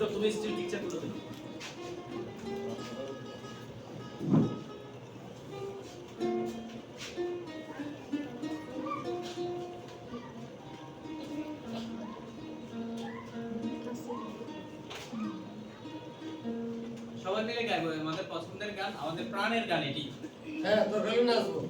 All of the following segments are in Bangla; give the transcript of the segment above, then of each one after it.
দুটো তুমি স্টিল পিকচারগুলো দেখো সবাই মিলে গাইবো আমাদের পছন্দের গান আমাদের প্রাণের গান এটি হ্যাঁ তোর খালি নাচবো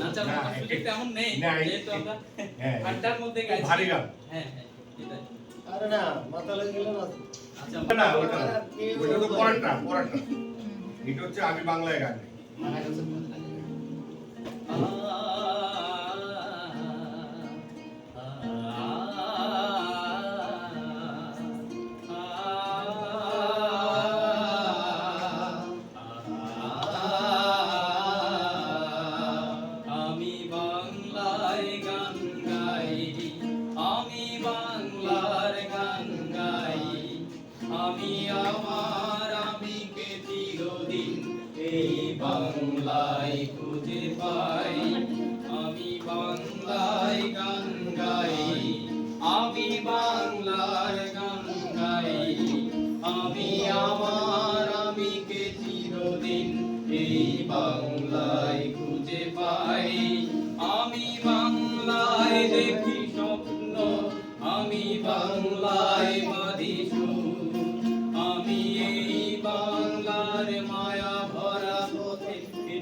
নাচার না, মতো সুযোগ তেমন নেই যেহেতু আমরা হ্যাঁ। আড্ডার মধ্যে গাইছি ভারী গান। হ্যাঁ হ্যাঁ এটাই। আরে না মাথা লেগে গেলে নাচবো আচ্ছা না ওটা না। ওটা তো পরেরটা পরেরটা। এটা হচ্ছে আমি বাংলায় গান চিরদিন এই বাংলায় খুঁজে পাই, আমি বাংলায় গান গাই, আমি বাংলার গান গাই, আমি আমার, আমি কে চিরদিন এই বাংলায় খুঁজে পাই। আমি বাংলায় দেখি স্বপ্ন, আমি বাংলায়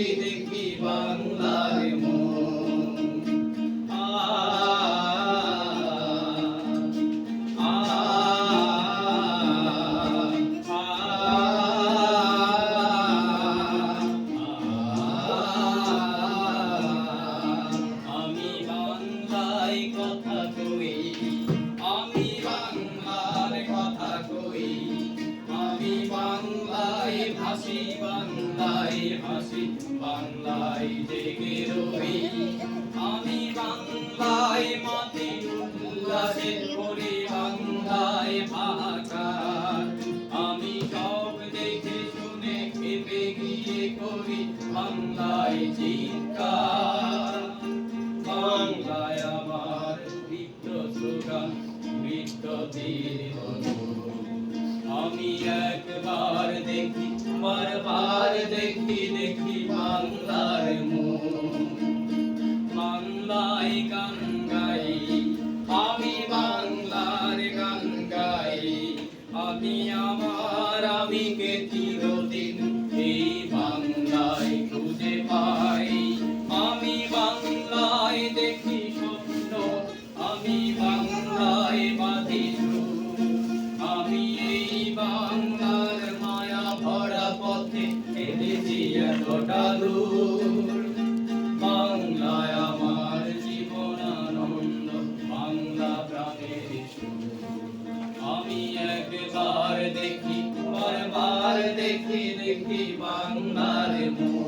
দেখি দেখি বাংলায় ভাসি, বাংলায় হাসি বাংলায় জেগে রই। আমি বাংলায় মাটি উল্লাসে করি বাংলায় ভাষার আমি সব দেখে শুনে খেপে গিয়ে করি বাংলায় চিৎকার। বাংলায় আমার বৃত্ত স্লোগান বৃত্ত তীর আমি একবার দেখি বারবার দেখি দেখি বাংলার মুখ বাংলায় একবার দেখি বারবার দেখি দেখি বাংলার মুখ।